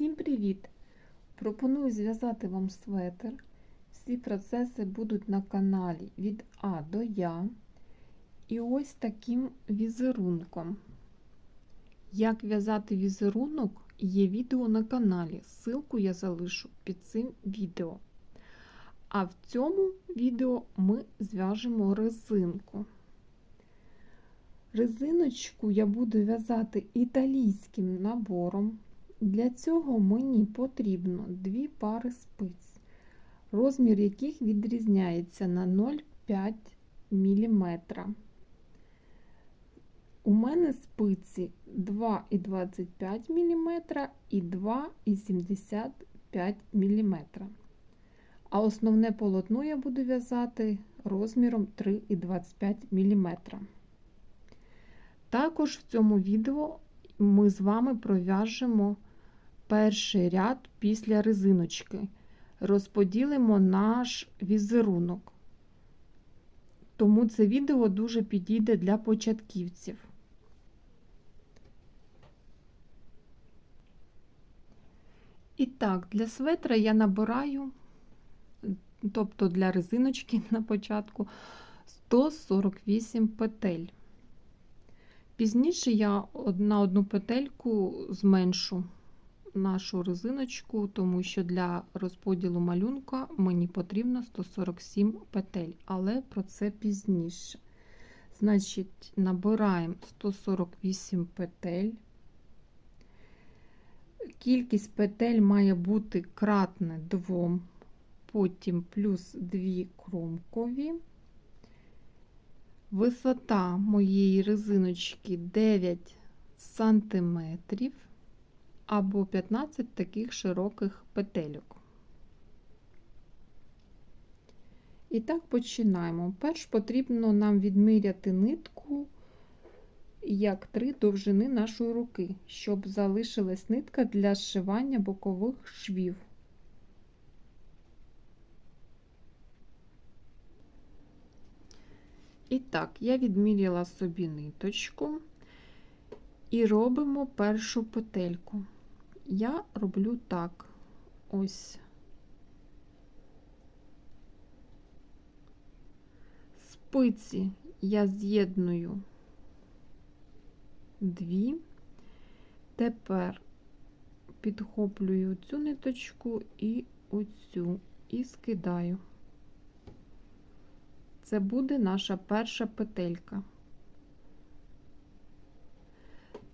Всім привіт! Пропоную зв'язати вам светр. Всі процеси будуть на каналі від А до Я. І ось таким візерунком. Як в'язати візерунок, є відео на каналі. Ссылку я залишу під цим відео. А в цьому відео ми зв'яжемо резинку. Резиночку я буду в'язати італійським набором. Для цього мені потрібно дві пари спиць, розмір яких відрізняється на 0,5 мм. У мене спиці 2,25 мм і 2,75 мм. А основне полотно я буду в'язати розміром 3,25 мм. Також в цьому відео ми з вами пров'яжемо перший ряд після резиночки. Розподілимо наш візерунок. Тому це відео дуже підійде для початківців. І так, для светра я набираю, тобто для резиночки на початку, 148 петель. Пізніше я на одну петельку зменшу нашу резиночку, тому що для розподілу малюнка мені потрібно 147 петель, але про це пізніше. Значить, набираємо 148 петель. Кількість петель має бути кратне 2, потім плюс 2 кромкові. Висота моєї резиночки 9 сантиметрів або 15 таких широких петельок. І так починаємо. Перш потрібно нам відміряти нитку як три довжини нашої руки, щоб залишилась нитка для зшивання бокових швів. І так, я відміряла собі ниточку і робимо першу петельку. Я роблю так, ось. Спиці я з'єдную дві, тепер підхоплюю цю ниточку і оцю, і скидаю. Це буде наша перша петелька.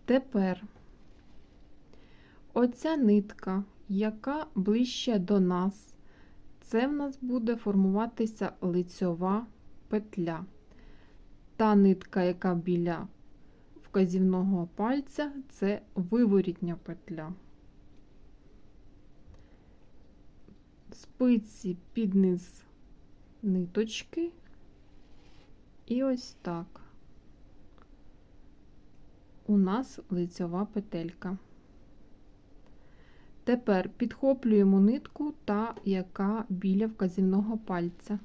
Тепер оця нитка, яка ближче до нас, це в нас буде формуватися лицьова петля. Та нитка, яка біля вказівного пальця, це виворітня петля. Спиці під низ ниточки. І ось так у нас лицьова петелька. Тепер підхоплюємо нитку та яка біля вказівного пальця.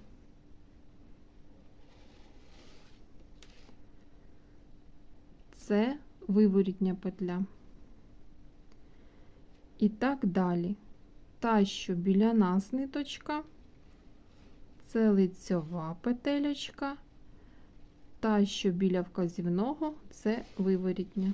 Це виворітня петля. І так далі. Та, що біля нас ниточка, це лицьова петелечка. Та, що біля вказівного, це виворітня.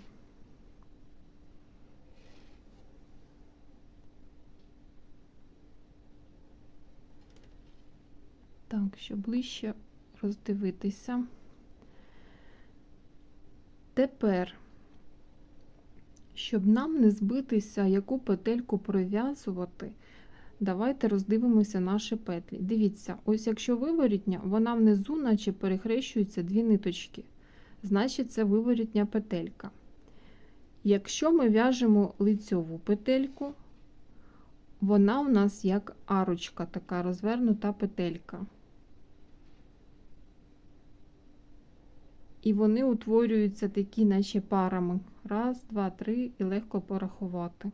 Так, щоб ближче роздивитися. Тепер, щоб нам не збитися, яку петельку пров'язувати, Давайте роздивимося наші петлі. Дивіться, ось якщо виворітня, вона внизу, наче перехрещуються дві ниточки. Значить, це виворітня петелька. Якщо ми в'яжемо лицьову петельку, вона у нас як арочка, така розвернута петелька. І вони утворюються такі, наче парами. Раз, два, три, і легко порахувати.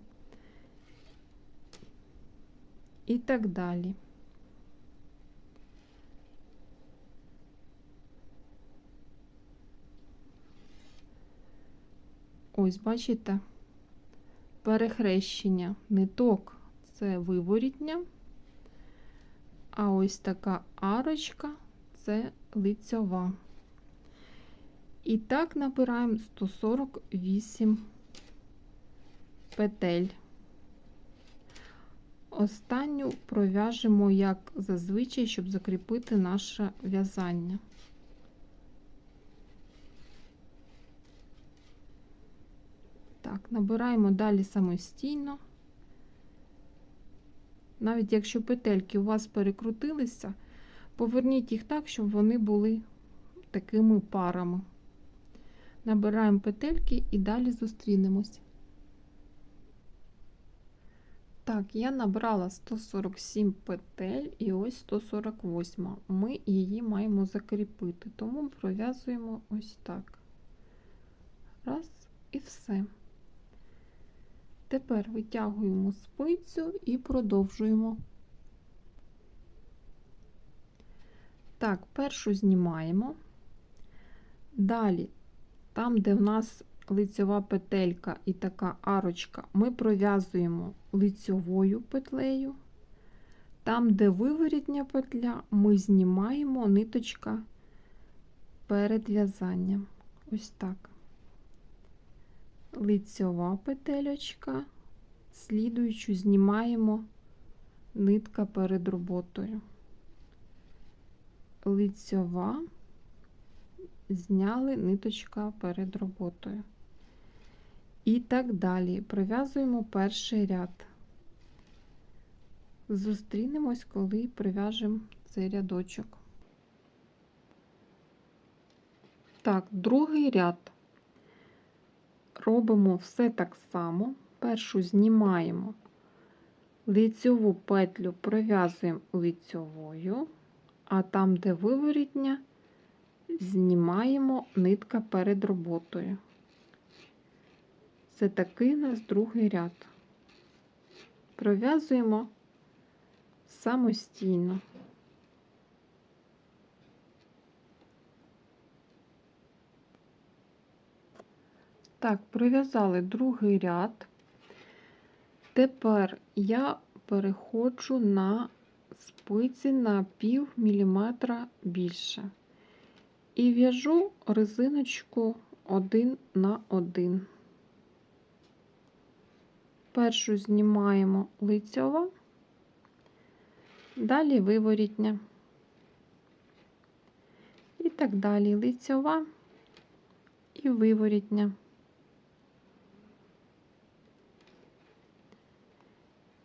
і так далі. Ось, бачите, перехрещення ниток це виворітня, а ось така арочка це лицьова. І так набираємо 148 петель. Останню пров'яжемо, як зазвичай, щоб закріпити наше в'язання. Так, набираємо далі самостійно. Навіть якщо петельки у вас перекрутилися, поверніть їх так, щоб вони були такими парами. Набираємо петельки і далі зустрінемось. Так, я набрала 147 петель і ось 148. Ми її маємо закріпити, тому пров'язуємо ось так. Раз і все. Тепер витягуємо спицю і продовжуємо. Так, першу знімаємо. Далі, там, де в нас лицьова петелька і така арочка, ми пров'язуємо лицьовою петлею. Там, де виворітня петля, ми знімаємо ниточка перед в'язанням. Ось так. Лицьова петельочка, слідуючу знімаємо нитка перед роботою. Лицьова, зняли ниточка перед роботою. І так далі. Прив'язуємо перший ряд. Зустрінемось, коли прив'яжемо цей рядочок. Так, другий ряд. Робимо все так само. Першу знімаємо лицьову петлю, пров'язуємо лицьовою, а там, де виворітня, знімаємо нитка перед роботою. Це такий у нас другий ряд. Пров'язуємо самостійно. Так, пров'язали другий ряд. Тепер я переходжу на спиці на пів міліметра більше. І в'яжу резиночку один на один. Першу знімаємо лицьова, далі виворітня. І так далі лицьова і виворітня.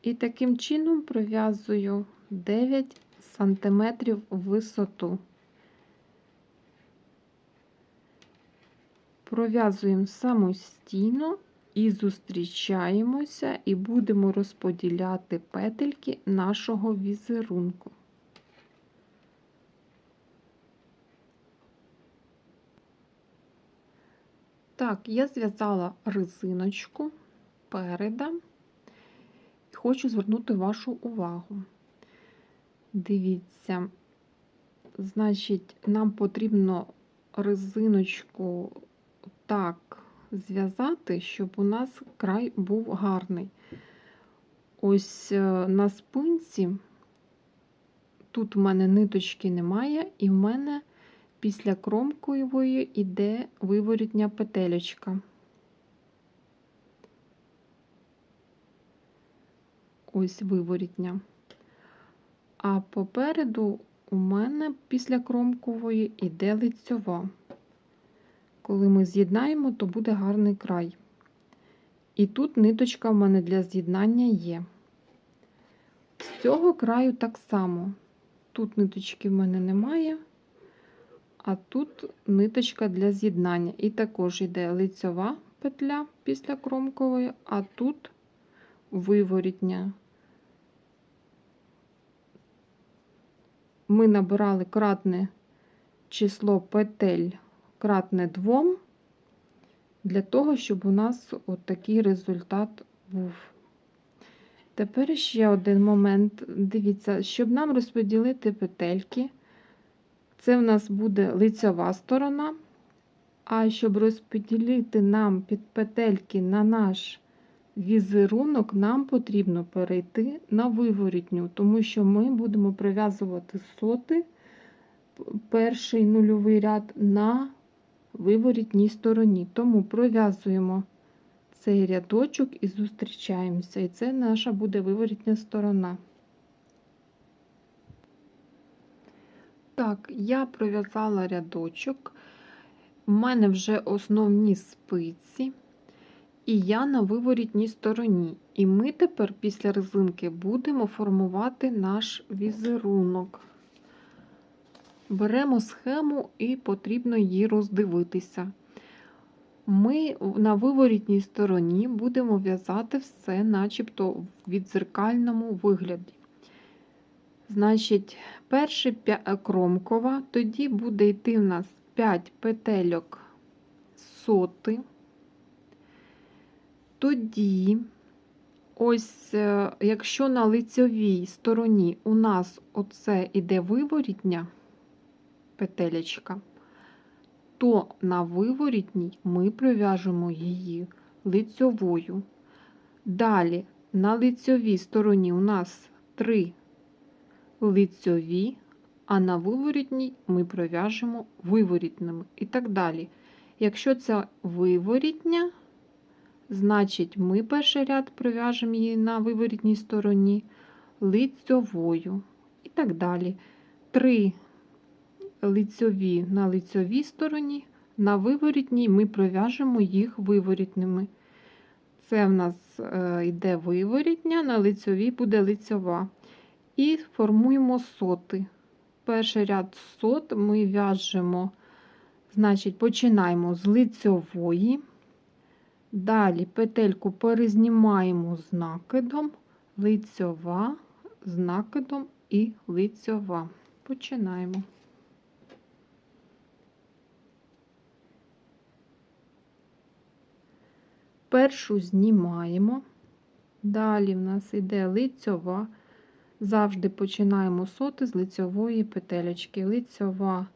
І таким чином пров'язую 9 сантиметрів висоту. Пров'язуємо самостійно і зустрічаємося, і будемо розподіляти петельки нашого візерунку. Так, я зв'язала резиночку передом. Хочу звернути вашу увагу. Дивіться, значить, нам потрібно резиночку так зв'язати, щоб у нас край був гарний. Ось е, на спинці, тут у мене ниточки немає, і в мене після кромкової йде виворітня петелечка. Ось виворітня. А попереду у мене після кромкової йде лицьова. Коли ми з'єднаємо, то буде гарний край. І тут ниточка в мене для з'єднання є. З цього краю так само. Тут ниточки в мене немає, а тут ниточка для з'єднання. І також йде лицьова петля після кромкової, а тут виворітня. Ми набирали кратне число петель кратне 2, для того, щоб у нас от такий результат був. Тепер ще один момент. Дивіться, щоб нам розподілити петельки, це в нас буде лицьова сторона. А щоб розподілити нам під петельки на наш візерунок нам потрібно перейти на виворітню, тому що ми будемо прив'язувати соти перший нульовий ряд на виворітній стороні. Тому пров'язуємо цей рядочок і зустрічаємося. І це наша буде виворітня сторона. Так, я пров'язала рядочок. У мене вже основні спиці, і я на виворітній стороні. І ми тепер після резинки будемо формувати наш візерунок. Беремо схему і потрібно її роздивитися. Ми на виворітній стороні будемо в'язати все, начебто в відзеркальному вигляді. Значить, перший кромкова, тоді буде йти в нас 5 петельок соти. Тоді, ось, е, якщо на лицьовій стороні у нас оце іде виворітня петелечка, то на виворітній ми пров'яжемо її лицьовою. Далі, на лицьовій стороні у нас 3 лицьові, а на виворітній ми пров'яжемо виворітними і так далі. Якщо це виворітня, значить ми перший ряд пров'яжемо її на виворітній стороні лицьовою і так далі. Три лицьові на лицьовій стороні, на виворітній ми пров'яжемо їх виворітними. Це в нас е, йде виворітня, на лицьовій буде лицьова. І формуємо соти. Перший ряд сот ми в'яжемо, значить, починаємо з лицьової. Далі петельку перезнімаємо з накидом, лицьова, з накидом і лицьова. Починаємо. Першу знімаємо, далі в нас йде лицьова. Завжди починаємо соти з лицьової петелечки. Лицьова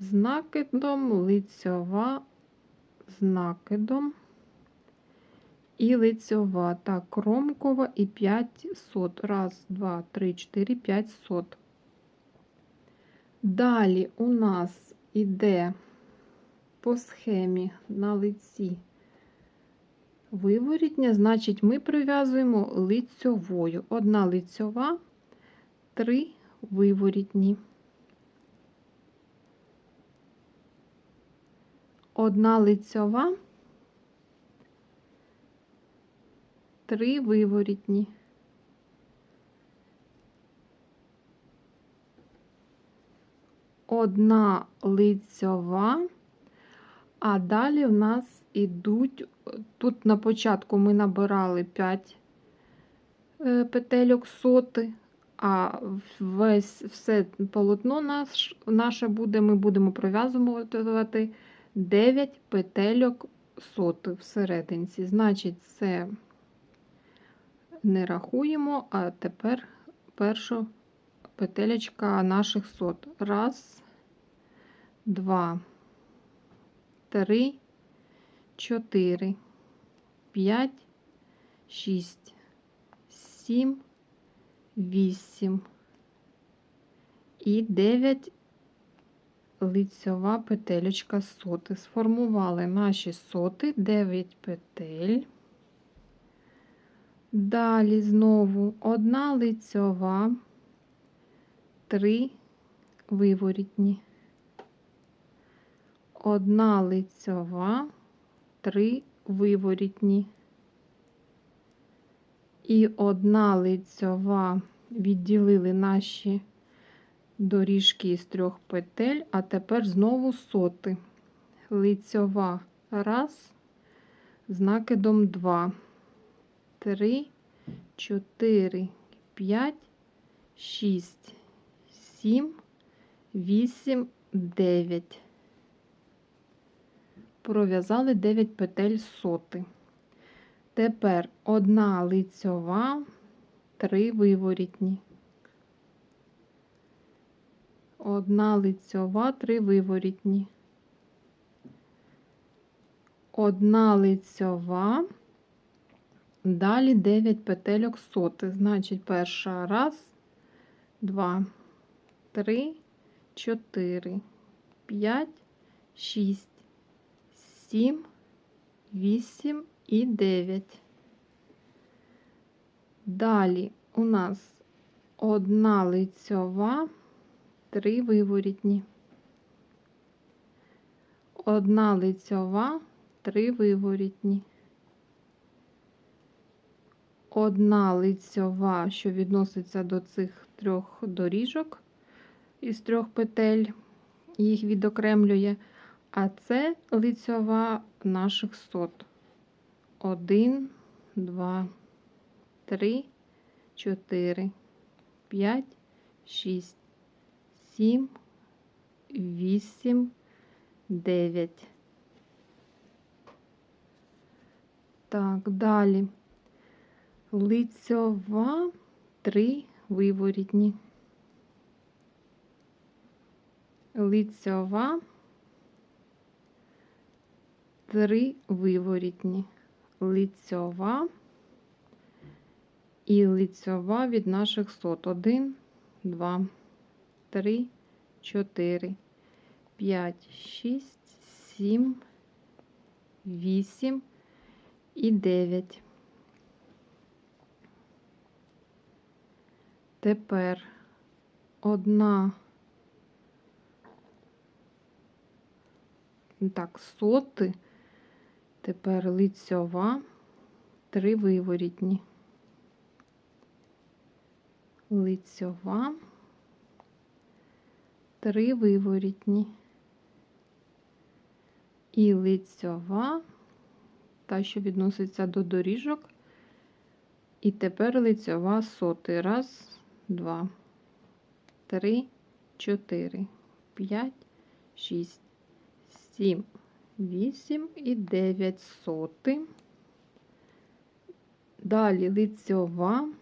з накидом, лицьова з накидом і лицьова. Так, кромкова і 5 сот. Раз, два, три, чотири, п'ять сот. Далі у нас іде по схемі на лиці виворітня, значить, ми прив'язуємо лицьовою. Одна лицьова, три виворітні. Одна лицьова, три виворітні. Одна лицьова, а далі в нас ідуть Тут на початку ми набирали 5 е, петельок соти, а весь все полотно наш, наше буде, ми будемо пров'язувати 9 петельок соти всерединці. Значить, це не рахуємо, а тепер першу петелечка наших сот. Раз, два, три. 4, 5, 6, 7, 8 і 9 лицьова петелечка соти. Сформували наші соти 9 петель. Далі знову одна лицьова, 3 виворітні, одна лицьова. Три виворітні і одна лицьова відділили наші доріжки із трьох петель, а тепер знову соти. Лицьова раз, з накидом два, три, чотири, п'ять, шість, сім, вісім, дев'ять пров'язали 9 петель соти. Тепер одна лицьова, три виворітні. Одна лицьова, три виворітні. Одна лицьова, Далі 9 петельок соти. Значить, перша раз, два, три, чотири, п'ять, шість, сім, вісім і дев'ять. Далі у нас одна лицьова, три виворітні. Одна лицьова, три виворітні. Одна лицьова, що відноситься до цих трьох доріжок із трьох петель, їх відокремлює. А це лицьова наших сот. Один, два, три, чотири, п'ять, шість, сім, вісім, дев'ять. Так, далі. Лицьова, три виворітні. Лицьова, три виворітні. Лицьова і лицьова від наших сот. Один, два, три, чотири, п'ять, шість, сім, вісім і дев'ять. Тепер одна так, соти, тепер лицьова, три виворітні. Лицьова, три виворітні. І лицьова, та, що відноситься до доріжок. І тепер лицьова соти. Раз, два, три, чотири, п'ять, шість, сім, вісім і дев'ять соти. Далі лицьова,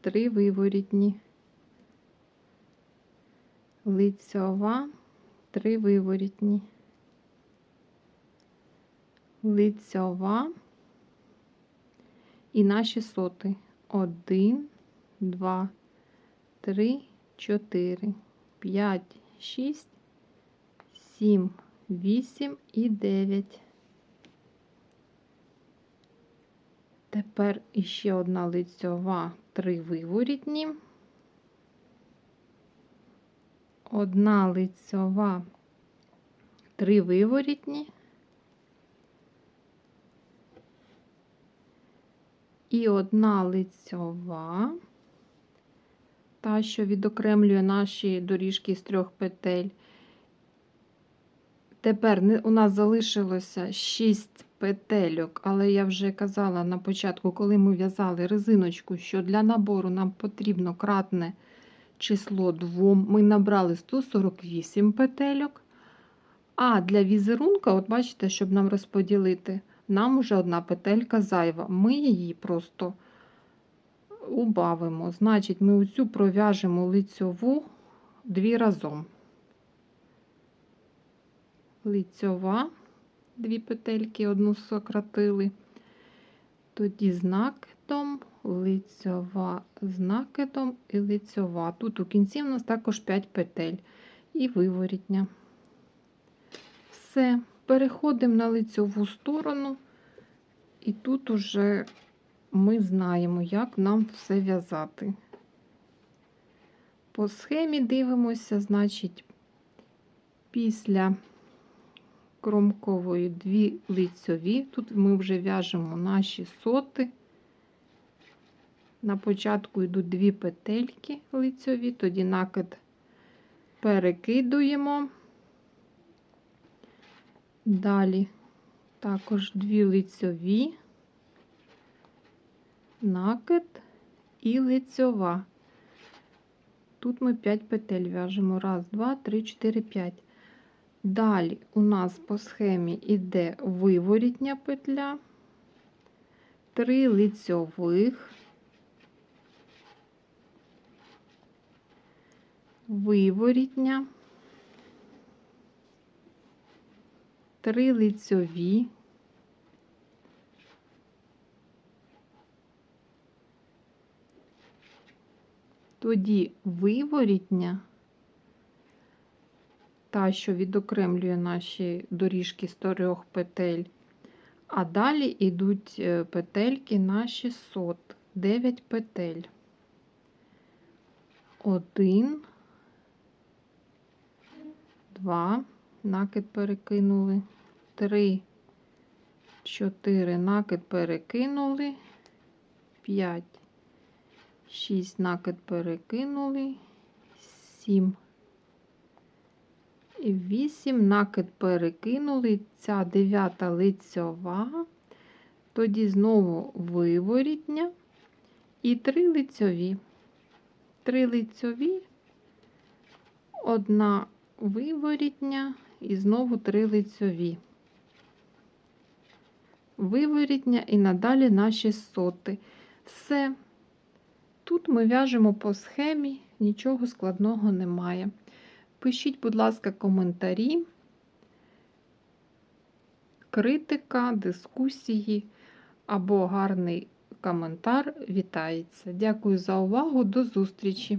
три виворітні. Лицьова, три виворітні. Лицьова і наші соти. Один, два, три, чотири, п'ять, шість, сім, вісім і дев'ять. Тепер іще одна лицьова, три виворітні. Одна лицьова, три виворітні. І одна лицьова, та, що відокремлює наші доріжки з трьох петель. Тепер у нас залишилося 6 петельок, але я вже казала на початку, коли ми в'язали резиночку, що для набору нам потрібно кратне число 2. Ми набрали 148 петельок. А для візерунка, от бачите, щоб нам розподілити, нам вже одна петелька зайва. Ми її просто убавимо. Значить, ми оцю пров'яжемо лицьову дві разом. Лицьова, дві петельки, одну сократили. Тоді з накидом, лицьова з накидом і лицьова. Тут у кінці в нас також 5 петель і виворітня. Все, переходимо на лицьову сторону, і тут уже ми знаємо, як нам все в'язати. По схемі дивимося, значить, після кромкової дві лицьові. Тут ми вже в'яжемо наші соти. На початку йдуть дві петельки лицьові, тоді накид перекидуємо. Далі також дві лицьові, накид і лицьова. Тут ми 5 петель в'яжемо. Раз, два, три, чотири, п'ять. Далі у нас по схемі йде виворітня петля, 3 лицьових, виворітня, 3 лицьові, тоді виворітня та, що відокремлює наші доріжки з трьох петель, а далі йдуть е, петельки на 600, 9 петель. Один, два, накид перекинули, три, чотири, накид перекинули, п'ять, шість, накид перекинули, сім. І вісім накид перекинули, ця дев'ята лицьова, тоді знову виворітня і три лицьові. Три лицьові, одна виворітня і знову три лицьові. Виворітня і надалі наші соти. Все. Тут ми в'яжемо по схемі, нічого складного немає. Пишіть, будь ласка, коментарі, критика, дискусії або гарний коментар вітається. Дякую за увагу, до зустрічі!